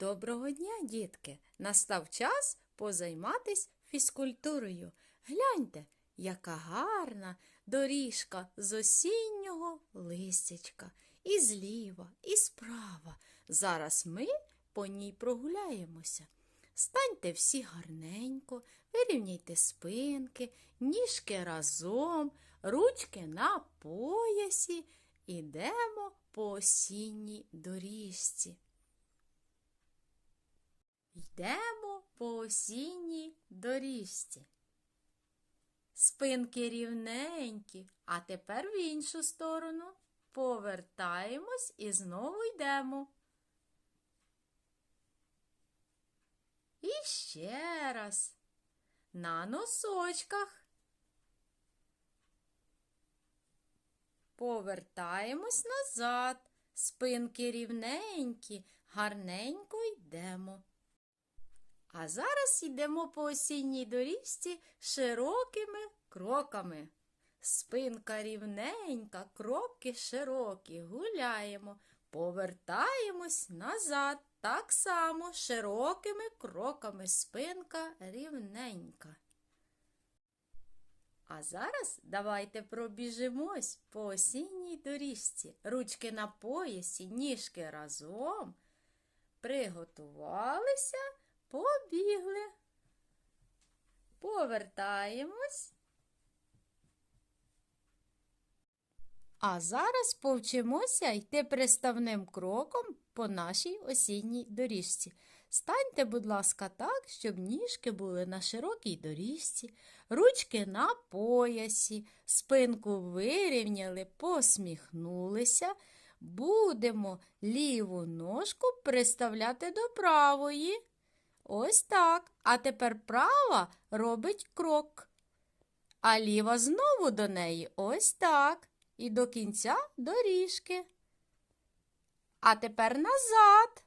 Доброго дня, дітки! Настав час позайматись фізкультурою. Гляньте, яка гарна доріжка з осіннього листячка. І зліва, і справа. Зараз ми по ній прогуляємося. Станьте всі гарненько, вирівняйте спинки, ніжки разом, ручки на поясі. Ідемо по осінній доріжці. Йдемо по осінній доріжці. Спинки рівненькі, а тепер в іншу сторону. Повертаємось і знову йдемо. І ще раз. На носочках. Повертаємось назад. Спинки рівненькі, гарненько йдемо. А зараз йдемо по осінній доріжці широкими кроками. Спинка рівненька, кроки широкі, гуляємо, повертаємось назад. Так само широкими кроками спинка рівненька. А зараз давайте пробіжимось по осінній доріжці. Ручки на поясі, ніжки разом. Приготувалися, побігли. Повертаємось. А зараз повчимося йти приставним кроком по нашій осінній доріжці. Станьте, будь ласка, так, щоб ніжки були на широкій доріжці, ручки на поясі, спинку вирівняли, посміхнулися. Будемо ліву ножку приставляти до правої. Ось так. А тепер права робить крок. А ліва знову до неї ось так. І до кінця доріжки. А тепер назад.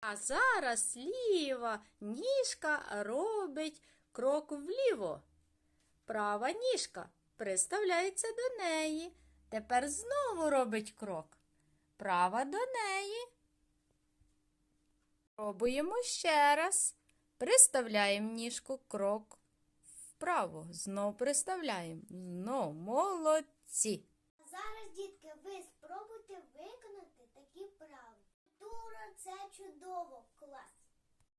А зараз ліва ніжка робить крок вліво. Права ніжка приставляється до неї. Тепер знову робить крок. Права до неї. Пробуємо ще раз. Приставляємо ніжку крок вправо. Знов приставляємо. Знов молодці. А зараз, дітки, ви спробуйте виконати такі вправи. Тура це чудово, клас.